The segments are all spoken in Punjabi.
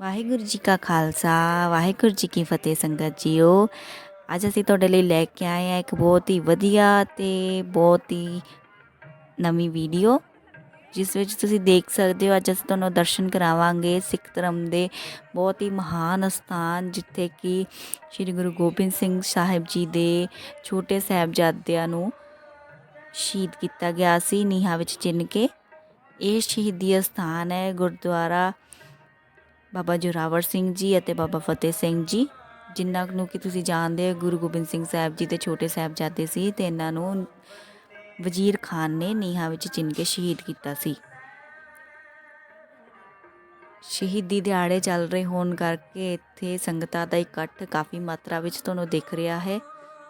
ਵਾਹਿਗੁਰੂ ਜੀ ਕਾ ਖਾਲਸਾ, ਵਾਹਿਗੁਰੂ ਜੀ ਕੀ ਫਤਿਹ ਸੰਗਤ ਜੀਓ। ਅੱਜ ਅਸੀਂ ਤੁਹਾਡੇ ਲਈ ਲੈ ਕੇ ਆਏ ਆ ਇੱਕ ਬਹੁਤ ਹੀ ਵਧੀਆ ਤੇ ਬਹੁਤ ਹੀ ਨਵੀਂ ਵੀਡੀਓ, ਜਿਸ ਵਿੱਚ ਤੁਸੀਂ ਦੇਖ ਸਕਦੇ ਹੋ ਅੱਜ ਅਸੀਂ ਤੁਹਾਨੂੰ ਦਰਸ਼ਨ ਕਰਾਵਾਂਗੇ ਸਿੱਖ ਧਰਮ ਦੇ ਬਹੁਤ ਹੀ ਮਹਾਨ ਸਥਾਨ ਜਿੱਥੇ ਕਿ ਸ੍ਰੀ ਗੁਰੂ ਗੋਬਿੰਦ ਸਿੰਘ ਸਾਹਿਬ ਜੀ ਦੇ ਛੋਟੇ ਸਾਹਿਬਜ਼ਾਦਿਆਂ ਨੂੰ ਸ਼ਹੀਦ ਕੀਤਾ ਗਿਆ ਸੀ, ਨੀਹਾਂ ਵਿੱਚ ਚਿਣ ਕੇ। ਇਹ ਸ਼ਹੀਦੀ ਸਥਾਨ ਹੈ ਗੁਰਦੁਆਰਾ ਬਾਬਾ ਜੋਰਾਵਰ ਸਿੰਘ ਜੀ ਅਤੇ ਬਾਬਾ ਫਤਿਹ ਸਿੰਘ ਜੀ, ਜਿਨ੍ਹਾਂ ਨੂੰ ਕਿ ਤੁਸੀਂ ਜਾਣਦੇ ਹੋ, ਗੁਰੂ ਗੋਬਿੰਦ ਸਿੰਘ ਸਾਹਿਬ ਜੀ ਦੇ ਛੋਟੇ ਸਾਹਿਬਜ਼ਾਦੇ ਸੀ ਤੇ ਇਹਨਾਂ ਨੂੰ ਵਜ਼ੀਰ ਖਾਨ ਨੇ ਨੀਹਾਂ ਵਿੱਚ ਚਿਣ ਕੇ ਸ਼ਹੀਦ ਕੀਤਾ ਸੀ। ਸ਼ਹੀਦੀ ਦਿਹਾੜੇ ਚੱਲ ਰਹੇ ਹੋਣ ਕਰਕੇ ਇੱਥੇ ਸੰਗਤਾਂ ਦਾ ਇਕੱਠ ਕਾਫੀ ਮਾਤਰਾ ਵਿੱਚ ਤੁਹਾਨੂੰ ਦਿਖ ਰਿਹਾ ਹੈ।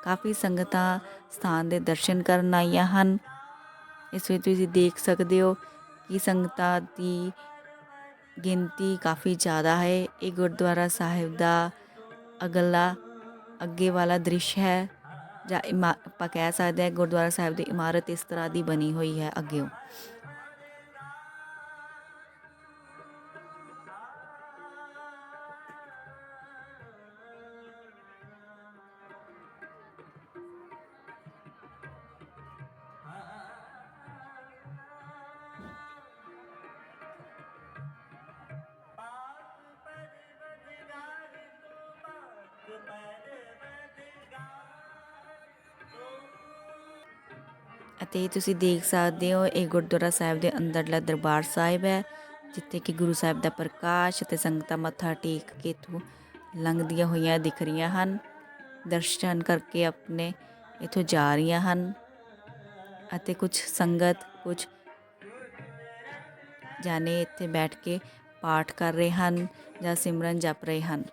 ਕਾਫੀ ਸੰਗਤਾਂ ਸਥਾਨ ਦੇ ਦਰਸ਼ਨ ਕਰਨ ਆਈਆਂ ਹਨ। ਇਸ ਵਿੱਚ ਤੁਸੀਂ ਦੇਖ ਸਕਦੇ ਹੋ ਕਿ ਸੰਗਤਾਂ ਦੀ ਗਿਣਤੀ ਕਾਫੀ ਜ਼ਿਆਦਾ ਹੈ। ਇਹ ਗੁਰਦੁਆਰਾ ਸਾਹਿਬ ਦਾ ਅਗਲਾ, ਅੱਗੇ ਵਾਲਾ ਦ੍ਰਿਸ਼ ਹੈ। ਜਾਂ ਇਮਾ- ਆਪਾਂ ਕਹਿ ਸਕਦੇ ਹਾਂ ਗੁਰਦੁਆਰਾ ਸਾਹਿਬ ਦੀ ਇਮਾਰਤ ਇਸ ਤਰ੍ਹਾਂ ਦੀ ਬਣੀ ਹੋਈ ਹੈ ਅੱਗੇੋਂ ਅਤੇ ਤੁਸੀਂ ਦੇਖ ਸਕਦੇ ਹੋ, ਇਹ ਗੁਰਦੁਆਰਾ ਸਾਹਿਬ ਦੇ ਅੰਦਰਲਾ ਦਰਬਾਰ ਸਾਹਿਬ ਹੈ, ਜਿੱਥੇ ਕਿ ਗੁਰੂ ਸਾਹਿਬ ਦਾ ਪ੍ਰਕਾਸ਼ ਅਤੇ ਸੰਗਤਾਂ ਮੱਥਾ ਟੇਕ ਕੇ ਇੱਥੋਂ ਲੰਘਦੀਆਂ ਹੋਈਆਂ ਦਿਖ ਰਹੀਆਂ ਹਨ। ਦਰਸ਼ਨ ਕਰਕੇ ਆਪਣੇ ਇੱਥੋਂ ਜਾ ਰਹੀਆਂ ਹਨ ਅਤੇ ਕੁਝ ਸੰਗਤ ਕੁਝ ਜਾਣੇ ਇੱਥੇ ਬੈਠ ਕੇ ਪਾਠ ਕਰ ਰਹੇ ਹਨ ਜਾਂ ਸਿਮਰਨ ਜਪ ਰਹੇ ਹਨ।